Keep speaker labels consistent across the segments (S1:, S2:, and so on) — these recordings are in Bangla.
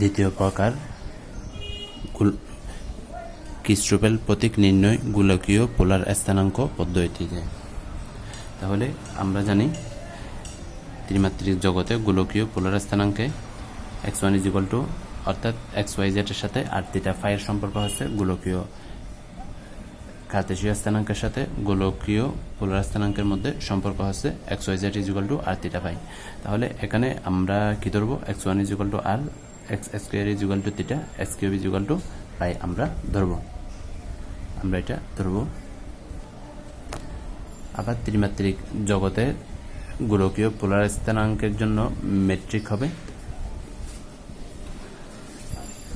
S1: দ্বিতীয় প্রকার কিস্ট্রোপেল প্রতীক নির্ণয় গোলকীয় পোলার স্থানাঙ্ক পদ্ধতিতে তাহলে আমরা জানি ত্রিমাত্রিক জগতে গোলকীয় polar স্থানাঙ্কে x one is equal to অর্থাৎ এক্স ওয়াই জেডের সাথে আর থিটা ফাইয়ের সম্পর্ক হচ্ছে গোলকীয় কার্তেশীয় স্থানাঙ্কের সাথে গোলকীয় পোলার স্থানাঙ্কের মধ্যে সম্পর্ক হচ্ছে x y z is equal to r theta phi তাহলে এখানে আমরা কি ধরবো? X one is equal to r x square is equal to theta x is equal to phi আমরা ধরবো। আমরা এটা ধরবো। আবার ত্রিমাত্রিক জগতে গোলকীয় পোলার স্থানাঙ্কের জন্য মেট্রিক হবে।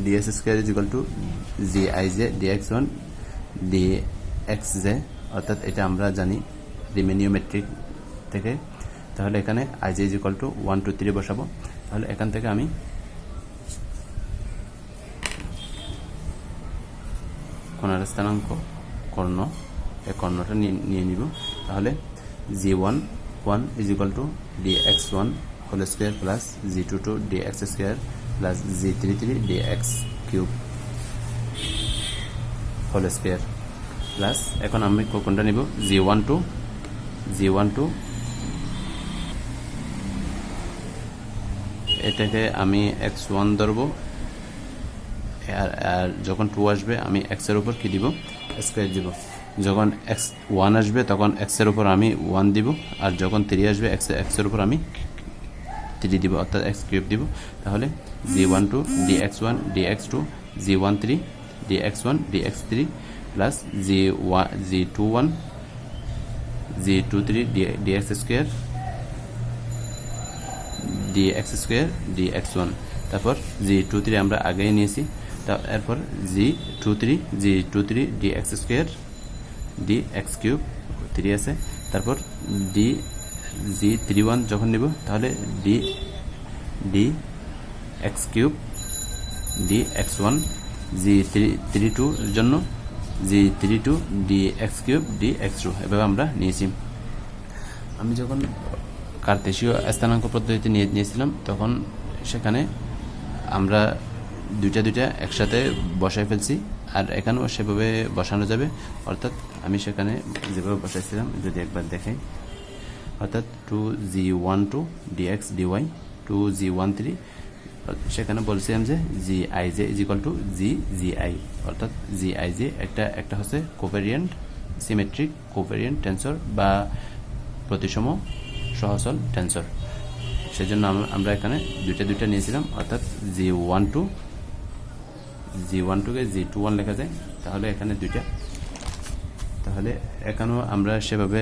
S1: D s square is equal to g i j d x one d x j অর্থাৎ এটা আমরা জানি রিমেনীয় মেট্রিক থেকে। তাহলে এখানে i j is equal to one two three বসাবো। তাহলে এখান থেকে আমি কর্ণের স্থানাঙ্ক কর্ণ, এই কর্ণটা নিয়ে নিব। তাহলে g one one is equal to d x one whole square plus g two two d x square plus g three three d x cube whole square plus এখন আমি কোনটা নিব? G one two g one two এটাকে আমি এক্স ওয়ান ধরবো। আর আর যখন টু আসবে, আমি এক্সের উপর কি দিব? স্কোয়ার দিব। যখন এক্স ওয়ান আসবে, তখন এক্সের উপর আমি ওয়ান দিব। আর যখন থ্রি আসবে এক্স এক্সের উপর আমি থ্রি দিব, অর্থাৎ এক্স কিউব দিব। তাহলে g one two d x one d x two g one three d x one d x three plus g one g two one g two three d d x square d x square d x one তারপর জি টু থ্রি আমরা আগেই নিয়েছি। এরপর g two three, g two three, d x square, d x cube, three আছে। তারপর ডি জি থ্রি ওয়ান যখন নিব, তাহলে d d x cube, d x one, g three three টুর জন্য g three two, d x cube, d x two এভাবে আমরা নিয়েছি। আমি যখন কার্তেশীয় স্থানাঙ্ক পদ্ধতিতে নিয়ে, নিয়েছিলাম, তখন সেখানে আমরা দুইটা দুইটা একসাথে বসাই ফেলছি। আর এখানেও সেভাবে বসানো যাবে। অর্থাৎ আমি সেখানে যেভাবে বসাইছিলাম, যদি একবার দেখাই। অর্থাৎ two g one two d x d y two g one three. সেখানে বলছিলাম যে g i j is equal to g g i. অর্থাৎ জি আই জে একটা একটা হচ্ছে কোভেরিয়েন্ট সিমেট্রিক কোভেরিয়েন্ট টেন্সর বা প্রতিসম সহচল টেন্সর সেজন্য আমরা এখানে দুইটা দুইটা নিয়েছিলাম। অর্থাৎ g one two g one টুকে জি টু ওয়ান লেখা যায়, তাহলে এখানে দুইটা। তাহলে এখানেও আমরা সেভাবে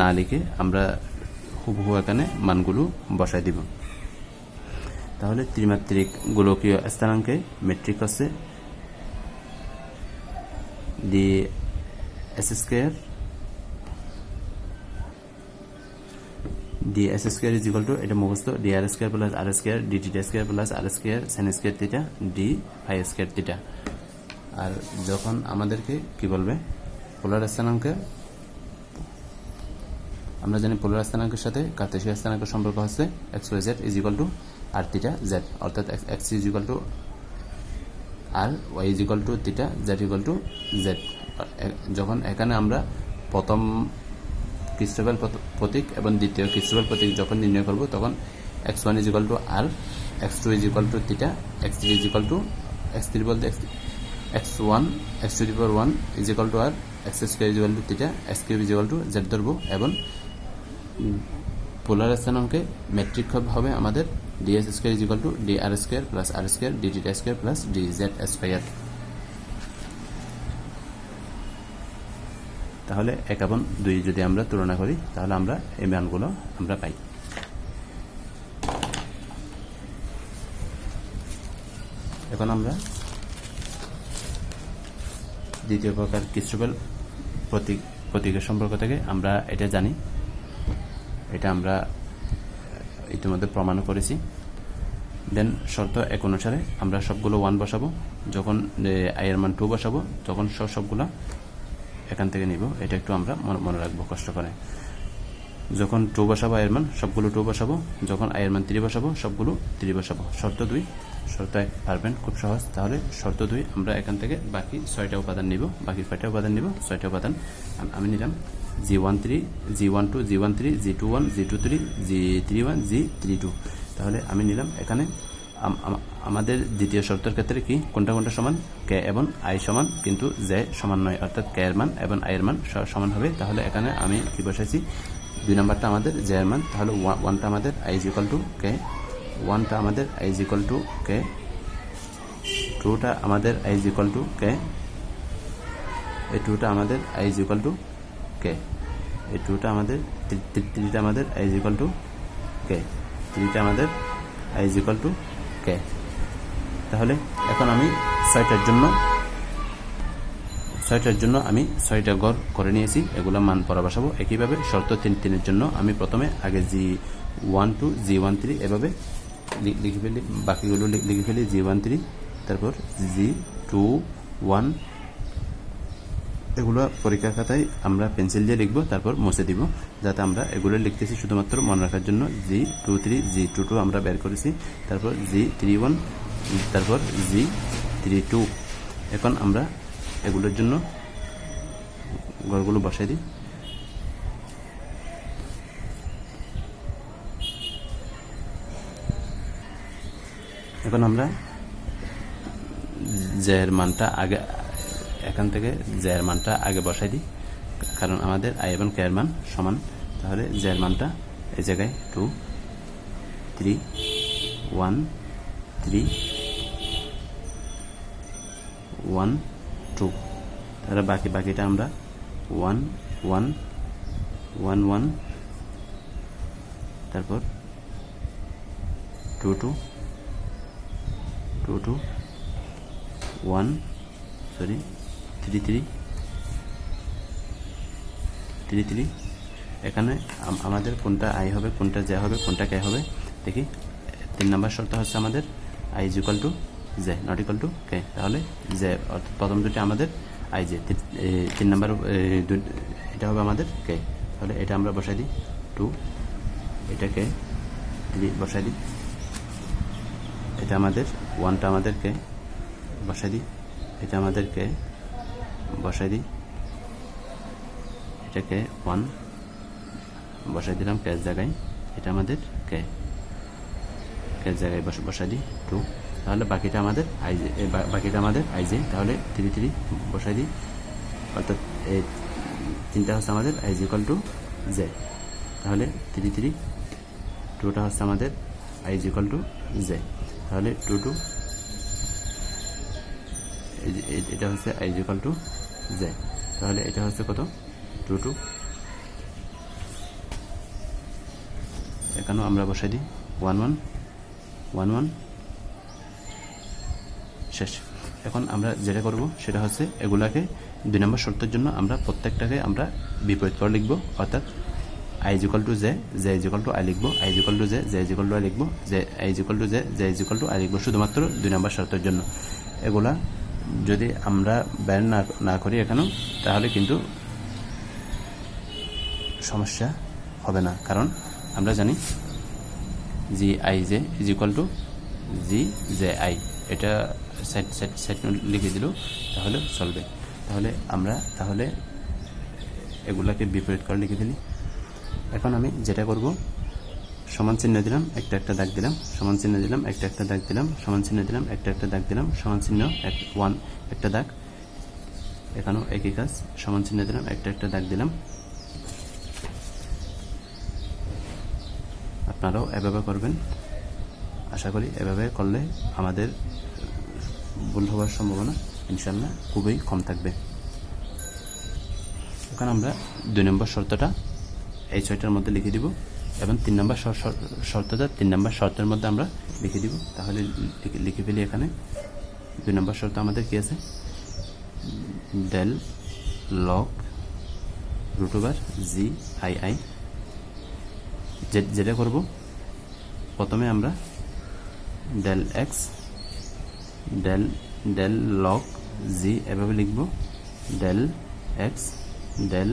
S1: না লিখে আমরা হুবহু এখানে মানগুলো বসাই দিব। তাহলে ত্রিমাত্রিক গোলকীয় স্থানাঙ্কে মেট্রিক হচ্ছে d s square d s square is equal to এটা মুখস্থ d r square plus r square d t square plus r square sine square theta d phi square theta আর যখন আমাদেরকে কি বলবে? পোলার স্থানাঙ্কে আমরা জানি পোলার স্থানাঙ্কের সাথে কার্তেশীয় স্থানাঙ্কের সম্পর্ক হচ্ছে x y z is equal to r theta z অর্থাৎ x is equal to r y is equal to theta z equal to z যখন এখানে আমরা প্রথম ক্রিস্টোফেল প্রতীক এবং দ্বিতীয় ক্রিস্টোফেল প্রতীক যখন নির্ণয় করব, তখন x one is equal to r x two is equal to theta x three is equal to x three বলতে x one x two power one is equal to r x square is equal to theta x cube is equal to z ধরবো এবং পোলার স্থানাঙ্কে মেট্রিক হবে আমাদের d s square is equal to d r square plus r square d t square plus d z square তাহলে এক এবং দুই যদি আমরা তুলনা করি, তাহলে আমরা এই মানগুলো আমরা পাই। এখন আমরা দ্বিতীয় প্রকার কিস্ট্রোবেল প্রতীক প্রতীকের সম্পর্ক থেকে আমরা এটা জানি। এটা আমরা ইতিমধ্যে প্রমাণ করেছি। দেন শর্ত এক অনুসারে আমরা সবগুলো ওয়ান বসাবো। যখন আয়ের মান টু বসাবো, তখন সব সবগুলো এখান থেকে নিব। এটা একটু আমরা মনে রাখব কষ্ট করে। যখন টু বসাবো আয়ের মান সবগুলো টু বসাবো। যখন আয়ের মান থ্রি বসাবো, সবগুলো ত্রি বসাবো। শর্ত দুই, শর্ত এক, পারবেন? খুব সহজ। তাহলে শর্ত দুই, আমরা এখান থেকে বাকি ছয়টা উপাদান নিব। বাকি কয়টা উপাদান নিব। ছয়টা উপাদান আমি নিলাম g one three, g one two, g one three, g two one, g two three, g three one, g three two. তাহলে আমি নিলাম এখানে আমাদের দ্বিতীয় শর্তের ক্ষেত্রে কি? কোনটা কোনটা সমান? কে এবং আই সমান, কিন্তু জে সমান নয়, অর্থাৎ কে এর মান এবং আই এর মান সমান হবে। তাহলে এখানে আমি কি বসাইছি? দুই নাম্বারটা আমাদের, জে এর মান। তাহলে ওয়া- ওয়ানটা আমাদের i is equal to k? ওয়ানটা আমাদের i is equal to k? টুটা আমাদের i is equal to k? এই টুটা আমাদের i is equal to k? এই টুটা আমাদের থ্রিটা আমাদের i is equal to k? থ্রিটা আমাদের i is equal to k? তাহলে এখন আমি ছয়টার জন্য ছয়টার জন্য আমি ছয়টা গড় করে নিয়েছি, এগুলো মান পরা বসাবো একইভাবে, শর্ত তিন, তিনের জন্য আমি প্রথমে আগে g one two, g one three এভাবে লিখে ফেলি, বাকিগুলো লিখে ফেলি, জি ওয়ান থ্রি, তারপর জি টু ওয়ান, এগুলো পরীক্ষার খাতায় আমরা পেন্সিল দিয়ে লিখব, তারপর মুছে দিব, যাতে আমরা এগুলো লিখতেছি শুধুমাত্র মনে রাখার জন্য, g two three, g two two আমরা বের করেছি, তারপর জি থ্রি ওয়ান তারপর জি থ্রি টু এখন আমরা এগুলোর জন্য ঘরগুলো বসাই দিই। এখন আমরা জের মানটা আগে, এখান থেকে জের মানটা আগে বসাই দিই। কারণ আমাদের আই এবং কে মান সমান। তাহলে জের মানটা এই জায়গায় two three one three one two তাহলে বাকি বাকিটা আমরা ওয়ান ওয়ান ওয়ান ওয়ান তারপর two two two two one sorry three three three three এখানে আমাদের কোনটা আই হবে, কোনটা জে হবে, কোনটা কে হবে? দেখি, তিন নম্বর শর্ত হচ্ছে আমাদের i is equal to j not equal to k তাহলে জে অর্থাৎ প্রথম দুটি আমাদের আই জে তিন নম্বর এটা হবে আমাদের কে তাহলে এটা আমরা বসাই দিই টু এটা কে থ্রি বসাই দিই, এটা আমাদের ওয়ানটা আমাদেরকে বসাই দিই, এটা আমাদেরকে বসাই দিই, এটাকে ওয়ান বসাই দিলাম ক্যাশ জায়গায়, এটা আমাদের কে ক্যাশ জায়গায় বস, বসাই দিই টু তাহলে বাকিটা আমাদের আইজে বাকিটা আমাদের আইজে তাহলে থ্রি থ্রি বসাই দিই। অর্থাৎ এই তিনটা হচ্ছে আমাদের i is equal to j. তাহলে থ্রি থ্রি টুটা হচ্ছে আমাদের i is equal to j. তাহলে টু টু এটা হচ্ছে আইজ ইকাল টু জে। তাহলে এটা হচ্ছে কত? টু টু এখানেও আমরা বসাই দিই। ওয়ান ওয়ান ওয়ান ওয়ান শেষ। এখন আমরা যেটা করব সেটা হচ্ছে এগুলাকে দুই নম্বর শর্তের জন্য আমরা প্রত্যেকটাকে আমরা বিপরীত করে লিখব, অর্থাৎ i is equal to j j is equal to i লিখব i is equal to j j is equal to i লিখব j i is equal to j j is equal to i লিখব শুধুমাত্র দুই নম্বর শর্তের জন্য। এগুলা যদি আমরা ব্যান না না করি এখানেও তাহলে কিন্তু সমস্যা হবে না। কারণ আমরা জানি g i j is equal to g j i এটা সেট সেট সেট লিখে দিল, তাহলে চলবে। তাহলে আমরা, তাহলে এগুলাকে বিপরীত করে লিখে দিলি এখন আমি যেটা করব, সমান চিহ্ন দিলাম, একটা একটা দাগ দিলাম, সমান চিহ্ন দিলাম, একটা একটা দাগ দিলাম, সমান চিহ্ন দিলাম, একটা একটা দাগ দিলাম, সমান চিহ্ন, এক, ওয়ান, একটা দাগ। এখানেও একই কাজ, সমান চিহ্ন দিলাম, একটা একটা দাগ দিলাম। আপনারাও এভাবে করবেন। আশা করি এভাবে করলে আমাদের ভুল হওয়ার সম্ভাবনা ইনশাল্লাহ খুবই কম থাকবে। ওখানে আমরা দুই নম্বর শর্তটা এই ছয়টার মধ্যে লিখে দিব এবং তিন নম্বর শর- শর- শর্তটা তিন নম্বর শর্তের মধ্যে আমরা লিখে দিব। তাহলে লিখে- ফেলি এখানে। দুই নম্বর শর্ত আমাদের কী আছে? Del log root over g i i যেটা করব, প্রথমে আমরা del x del del log g এভাবে লিখব। Del x del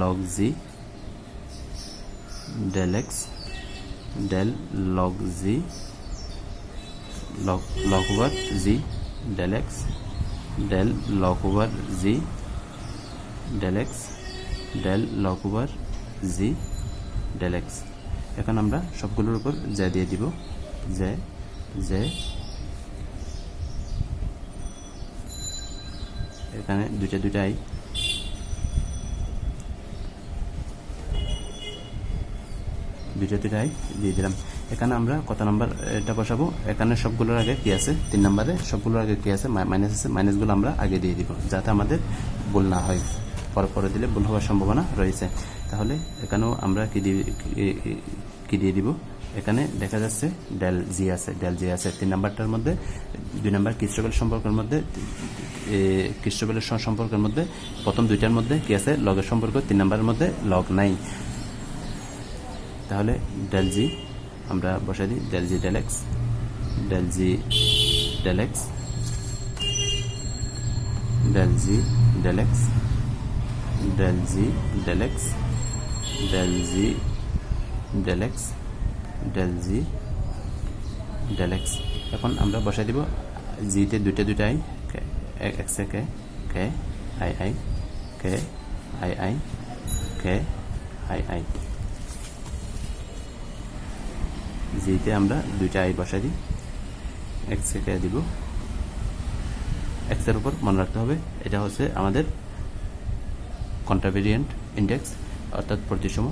S1: log g del x del log g log log over g del x del log over g del x del log over g del x এখন আমরা সবগুলোর উপর জে দিয়ে দিব। জে জে এখানে দুইটা দুইটা আই দুইটা দুইটা আই দিয়ে দিলাম। এখানে আমরা কত নাম্বার, এটা বসাবো? এখানে সবগুলোর আগে কি আছে? তিন নাম্বারে সবগুলোর আগে কি আছে? মাইনাস আছে মাইনাসগুলো আমরা আগে দিয়ে দিব, যাতে আমাদের ভুল না হয়। পরে পরে দিলে ভুল হওয়ার সম্ভাবনা রয়েছে। তাহলে এখানেও আমরা কি দিয়ে কি দিয়ে দিব? এখানে দেখা যাচ্ছে ডেল জি আছে ডেল জি আছে তিন নাম্বারটার মধ্যে, দুই নাম্বার ক্রিস্টোবেল সম্পর্কের মধ্যে ক্রিস্টোবেলের সম্পর্কের মধ্যে, প্রথম দুইটার মধ্যে কি আছে? লগের সম্পর্ক, তিন নাম্বারের মধ্যে লগ নাই। তাহলে ডেল জি আমরা বসাই দিই del g del x del g del x del g del x del g del x del g del x del g del x এখন আমরা বসাই দিব জিতে দুইটা দুইটা আই এক্সে k k i i k i i k i i জিতে আমরা দুইটা আই বসাই দিই। এক্সে কে দিব। এক্সের উপর মনে রাখতে হবে, এটা হচ্ছে আমাদের কন্ট্রাভেরিয়েন্ট ইন্ডেক্স অর্থাৎ প্রতিসম।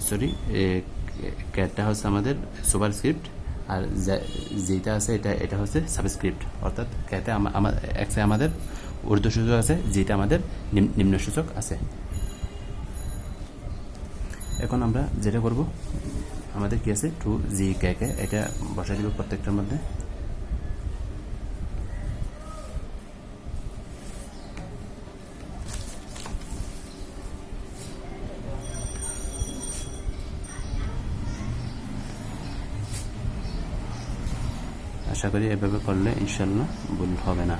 S1: সরি ক্যাটটা হচ্ছে আমাদের সুপার স্ক্রিপ্ট, আর যেটা আছে এটা এটা হচ্ছে সাবস্ক্রিপ্ট। অর্থাৎ ক্যাতে আমার এক্সে আমাদের ঊর্ধ্ব সূচক আছে, যেটা আমাদের নিম- নিম্ন সূচক আছে। এখন আমরা যেটা করব, আমাদের কি আছে? টু জি কে কে, এটা বসাই দিব প্রত্যেকটার মধ্যে। আশা করি এভাবে করলে ইনশাল্লাহ ভুল হবে না।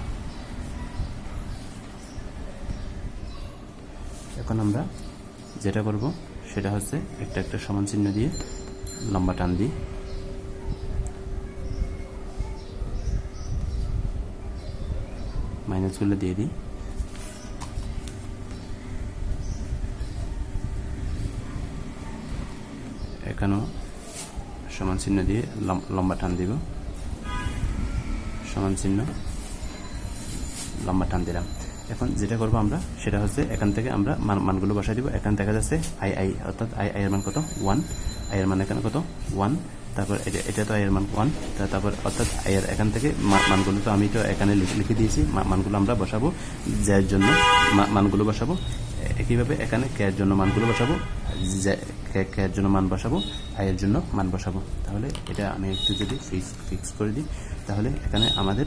S1: এখন আমরা যেটা করব, সেটা হচ্ছে একটা একটা সমান চিহ্ন দিয়ে লম্বা টান দিই। মাইনাসগুলো দিয়ে দিই। এখানেও সমান চিহ্ন দিয়ে লম্বা টান দিব। সমান চিহ্ন, লম্বা টান দিলাম। এখন যেটা করব আমরা, সেটা হচ্ছে এখান থেকে আমরা মান, মানগুলো বসাই দিব। এখানে দেখা যাচ্ছে আই আই অর্থাৎ আই আই এর মান কত? ওয়ান আই এর মান এখানে কত? ওয়ান তারপর এটা এটা তো আই এর মান ওয়ান তারপর অর্থাৎ আই এর এখান থেকে মানগুলো তো আমি তো এখানে লিখে দিয়েছি। মানগুলো আমরা বসাবো জ্যার জন্য। মানগুলো বসাবো। একইভাবে এখানে কে এর জন্য মানগুলো বসাবো। যে- কে কে জন্য মান বসাবো। আই এর জন্য মান বসাবো। তাহলে এটা আমি একটু যদি ফিক্স ফিক্স করে দিই। তাহলে এখানে আমাদের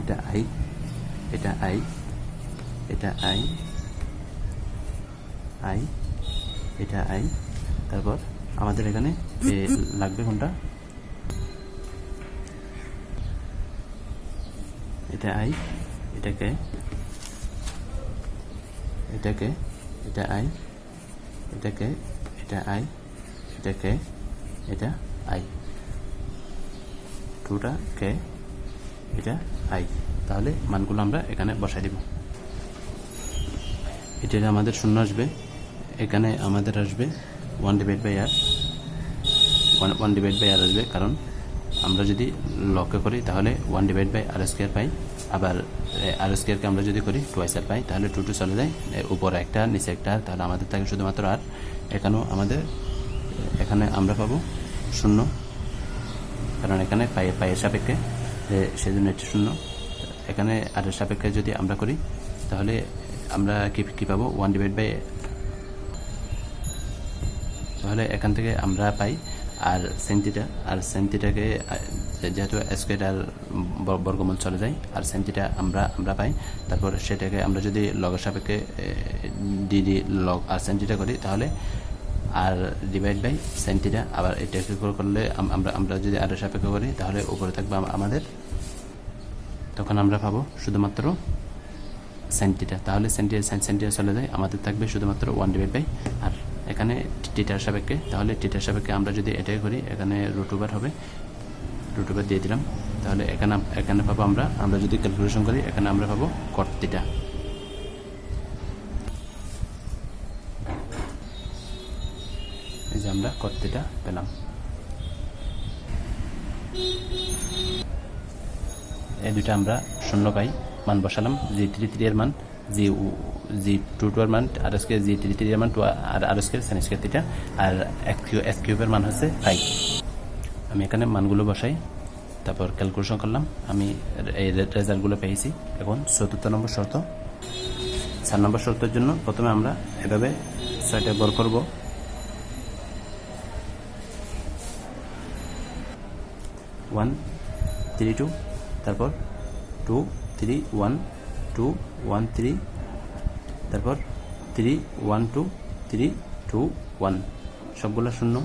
S1: এটা আই এটা আই এটা আই আই, এটা আই, তারপর আমাদের এখানে লাগবে কোনটা? এটা আই, এটাকে এটাকে, এটা আই, এটাকে, এটা আই, এটাকে, এটা আই। টুটা কে? এটা আই। তাহলে মানগুলো আমরা এখানে বসাই দিব। এটা আমাদের শূন্য আসবে, এখানে আমাদের আসবে one divide by r one one divide by r আসবে, কারণ আমরা যদি লক্ষ্য করি, তাহলে one divide by r square পাই। আবার আর স্কোয়ারকে আমরা যদি করি টুয়াইস আর পাই, তাহলে টু টু চলে যায়। উপরে একটা, নিচে একটা, তাহলে আমাদের থাকে শুধুমাত্র আর এখানেও আমাদের এখানে আমরা পাবো শূন্য। কারণ এখানে পায়ে পায়ের সাপেক্ষে সেজন্য এটি শূন্য। এখানে আরের সাপেক্ষে যদি আমরা করি, তাহলে আমরা কি কি পাবো? ওয়ান ডিভাইড বাই তাহলে এখান থেকে আমরা পাই আর সেন্টিটা আর সেন্টিটাকে যেহেতু স্কোয়ার আর বর্গমূল চলে যায়, আর সেন্টিটা আমরা আমরা পাই। তারপর সেটাকে আমরা যদি লগের সাপেক্ষে ডি ডি লগ আর সেন্টিটা করি, তাহলে আর ডিভাইড বাই সেন্টিটা আবার এটাকে করলে আমরা আমরা যদি আর সাপেক্ষ করি, তাহলে উপরে থাকবে আমাদের। তখন আমরা পাবো শুধুমাত্র সেন্টিটা। তাহলে সেন্টিটা সেন্টিটা চলে যায়, আমাদের থাকবে শুধুমাত্র ওয়ান ডিভাইড বাই আর এখানে টিটার সাপেক্ষে, তাহলে টিটার সাপেক্ষে আমরা যদি এটাই করি, এখানে রুটুবার হবে। রুট ওভার দিয়ে দিলাম। তাহলে এখানে এখানে পাবো আমরা আমরা যদি ক্যালকুলেশন করি, এখানে আমরা পাবো কট আমরা কট থিটা পেলাম। এই দুইটা আমরা শূন্য পাই, মান বসালাম, জি থ্রি থ্রি এর মান, জি জি টু টু এর মান, r s k g three three এর মান, two r r s k sine square theta r x q s কিউবের মান হচ্ছে ফাইভ আমি এখানে মানগুলো বসাই, তারপর ক্যালকুলেশন করলাম, আমি এই রেজাল্টগুলো পেয়েছি। এখন চতুর্থ নম্বর শর্ত, চার নম্বর শর্তের জন্য প্রথমে আমরা এভাবে ছয়টা গড় করব। ওয়ান থ্রি টু তারপর two three one two one three তারপর three one two three two one সবগুলো শূন্য।